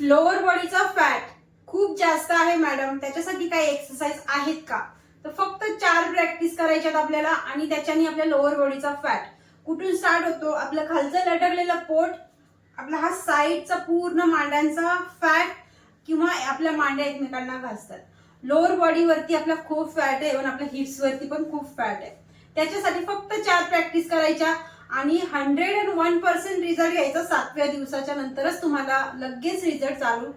Lower बॉडीचा fat खूप जास्त आहे मॅडम त्याच्यासाठी काही एक्सरसाइज आहेत का? तर फक्त चार प्रॅक्टिस करायच्यात आपल्याला आणि त्याच्याने आपल्या लोअर बॉडीचा फॅट कुठून स्टार्ट होतो? आपलं खालचं लटकलेलं पोट आपला हा साईडचा पूर्ण मांड्यांचा फॅट किंवा आपल्या मांड्या एकमेकांना घासतात लोअर बॉडीवरती आपला खूप फॅट आहे आणि आपल्या हिप्सवरती पण खूप फॅट आहे. त्याच्यासाठी फक्त चार प्रॅक्टिस करायच्या. आणि hundred and one percent result घ्यायचा सातव्या दिवसाच्या नंतरच तुम्हाला लगेच रिझल्ट चालू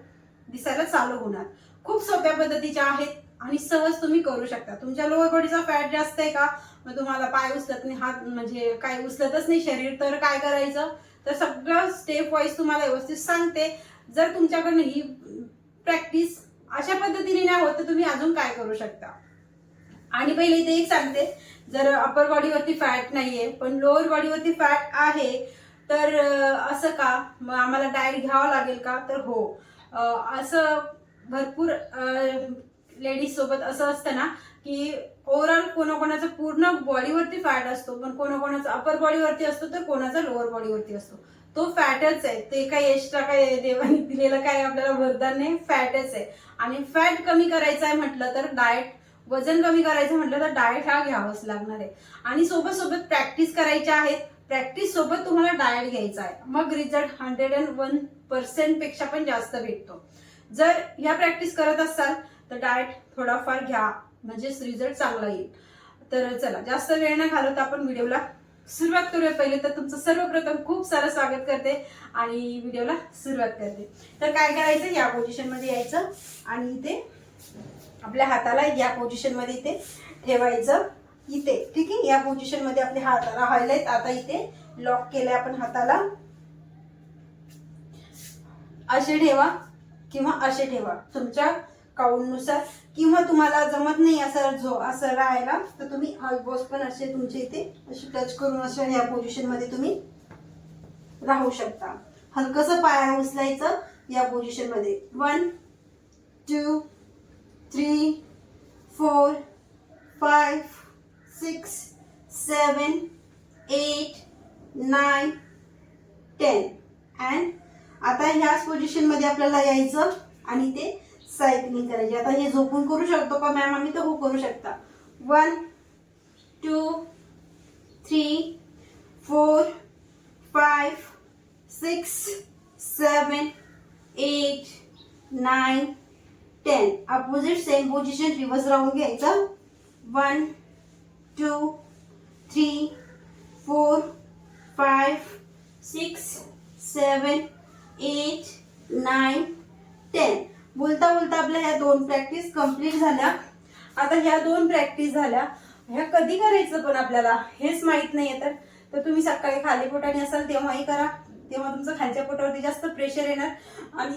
दिसायला चालू होणार. खूप सोप्या पद्धतीच्या आहेत आणि सहज तुम्ही करू शकता. तुमच्या लोअर बॉडीचा फॅट जास्त आहे का? मग तुम्हाला पाय उचलत नाही हात म्हणजे काय उचलतच नाही शरीर तर काय करायचं? तर सगळं स्टेप वाईज तुम्हाला व्यवस्थित सांगते. जर तुमच्याकडनं ही प्रॅक्टिस अशा पद्धतीने नाही होत तर तुम्ही अजून काय करू शकता? आणि पहिले इथे एक सांगते. जर अपर बॉडीवरती फॅट नाहीये पण लोअर बॉडीवरती फॅट आहे तर असं का? मग आम्हाला डाएट घ्यावं लागेल का? तर हो. असं भरपूर लेडीज सोबत असं असतं ना की ओव्हरऑल कोणाकोणाचं पूर्ण बॉडीवरती फॅट असतो पण कोणाकोणाचा अपर बॉडीवरती असतो तर कोणाचा लोअर बॉडीवरती असतो. तो फॅटच आहे. ते काही एक्स्ट्रा काय देवाने दिलेलं काय आपल्याला वरदान नाही फॅटच आहे. आणि फॅट कमी करायचं आहे म्हटलं तर डाएट वजन कमी करायचं म्हटलं तर डाएट हा घ्यावाच लागणार आहे. आणि सोबत सोबत प्रॅक्टिस करायच्या आहेत. प्रॅक्टिस सोबत तुम्हाला डाएट घ्यायचा आहे. मग रिझल्ट हंड्रेड अँड वन पर्सेंटपेक्षा पण जास्त भेटतो. जर ह्या प्रॅक्टिस करत असाल तर डाएट थोडाफार घ्या. म्हणजेच रिझल्ट चांगला येईल. तर चला जास्त वेळ न घालवता आपण व्हिडिओला सुरुवात करूया. पहिले तर तुमचं सर्वप्रथम खूप सारं स्वागत करते आणि व्हिडिओला सुरुवात करते. तर काय करायचं? या पोझिशनमध्ये यायचं आणि इथे आपल्या हाताला या पोझिशनमध्ये इथे ठेवायचं. इथे ठीक आहे? या पोझिशनमध्ये आपले आपल्या हाताला आता इथे लॉक केलंय आपण हाताला. असे ठेवा किंवा असे ठेवा. तुमच्या काउंटनुसार किंवा तुम्हाला जमत नाही असं जो असं राहायला तर तुम्ही अल्बोज पण असे तुमचे इथे असे टच करून अशा या पोझिशनमध्ये तुम्ही राहू शकता. हलकसं पाया उचलायचं या पोझिशनमध्ये one two three four five, six seven eight nine ten and आता ह्याच पोझिशनमध्ये आपल्याला यायचं आणि ते सायकलिंग करायची. आता हे झोपून करू शकतो का मॅम आम्ही तर हो करू शकता. One two three four five six seven eight nine ten opposite same position reverse राहून घ्यायचं one two three four five six seven eight nine ten बोलता बोलता आपल्या ह्या दोन प्रॅक्टिस कंप्लीट झाल्या. आता ह्या दोन प्रॅक्टिस झाल्या. ह्या कधी करायचं पण आपल्याला? हेच माहीत नाही तर. तर तुम्ही सकाळी खाली पोटाने असाल तेव्हाही करा. तेव्हा तुमचं खालच्या पोटावरती जास्त प्रेशर येणार. आणि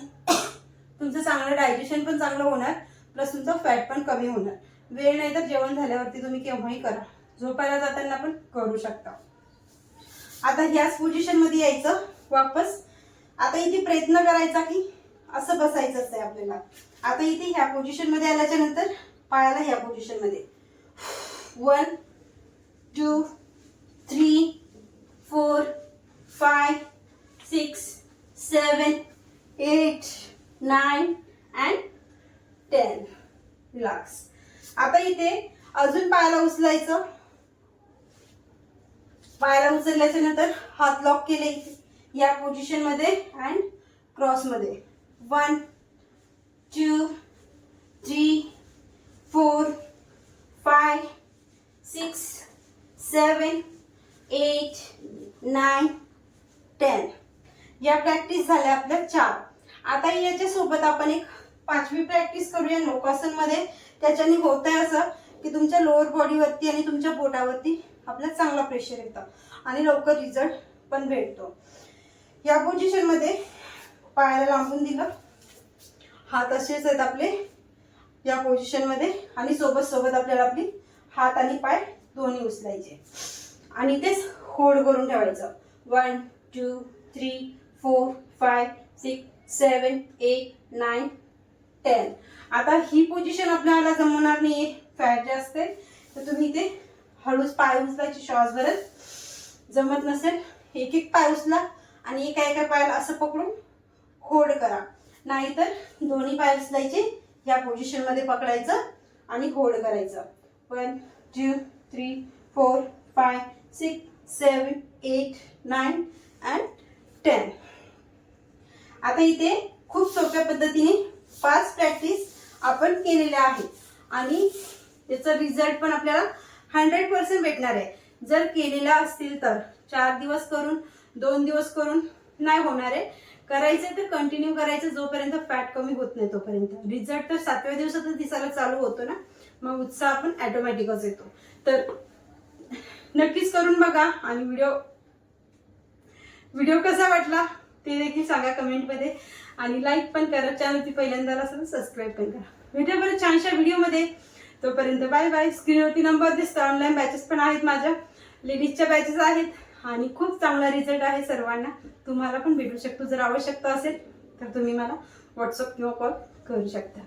तुमचं चांगलं डायजेशन पण चांगलं होणार प्लस तुमचं फॅट पण कमी होणार. वेळ नाही तर जेवण झाल्यावरती तुम्ही केव्हाही करा. झोपायला जाताना पण करू शकता. आता ह्याच पोझिशनमध्ये यायचं वापस. आता इथे प्रयत्न करायचा की असं बसायचंच आहे आपल्याला. आता इथे ह्या पोझिशनमध्ये आल्याच्यानंतर पायाला ह्या पोझिशनमध्ये one two three four five six seven eight nine and ten. Relax. आता इथे अजून पायाला उचलायचं. पायाला उचलल्याच्या नंतर हात लॉक केले या पोझिशनमध्ये and क्रॉसमध्ये. One two three four five six seven eight nine ten या प्रॅक्टिस झाल्या आपल्या चार. आता याच्यासोबत आपण एक पाचवी प्रॅक्टिस करूया नौकासनमध्ये त्याच्याने होत आहे असं की तुमच्या लोअर बॉडीवरती आणि तुमच्या पोटावरती आपला चांगला प्रेशर येतं आणि लवकर रिझल्ट पण भेटतो. या पोझिशनमध्ये पायाला लांबून दिलं. हात असेच आहेत आपले या पोझिशनमध्ये आणि सोबत सोबत आपल्याला आपली हात आणि पाय दोन्ही उचलायचे. आणि तेच होल्ड करून ठेवायचं. One two three four five six seven eight nine ten. आता ही पोझिशन आपल्याला जमवणार नाही फॅट जास्त आहे तर तुम्ही ते हळूच पाय उचलायची श्वास भरत जमत नसेल. एक एक पाय उचला आणि एका एका पायाला असं पकडून होल्ड करा. नाहीतर दोन्ही पाय उचलायचे या पोझिशनमध्ये पकडायचं आणि होल्ड करायचं. One two three four five six seven eight nine and ten आता इथे खूप सोप्या पद्धतीने पाच प्रॅक्टिस आपण केलेल्या आहेत. आणि त्याचा रिझल्ट पण आपल्याला हंड्रेड पर्सेंट भेटणार आहे. जर केलेला असतील तर चार दिवस करून दोन दिवस करून नाही होणार आहे. करायचं तर कंटिन्यू करायचं जोपर्यंत फॅट कमी होत नाही तोपर्यंत. रिझल्ट तर सातव्या दिवसातच दिसायला चालू होतो ना? मग उत्साह आपण ॲटोमॅटिकच येतो. तर नक्कीच करून बघा. आणि व्हिडिओ व्हिडिओ कसा वाटला? ते देखील सांगा कमेंटमध्ये. आणि लाईक पण करा चॅनलची पहिल्यांदा असेल सबस्क्राईब पण करा. भेटूया बरं छानशा व्हिडिओमध्ये तोपर्यंत बाय बाय स्क्रीनवरती नंबर दिसतो ऑनलाईन बॅचेस पण आहेत माझ्या. लेडीजच्या बॅचेस आहेत. आणि खूप चांगला रिझल्ट आहे सर्वांना. तुम्हाला पण भेटू शकतो. जर आवश्यकता असेल तर तुम्ही मला व्हॉट्सअप किंवा कॉल करू शकता.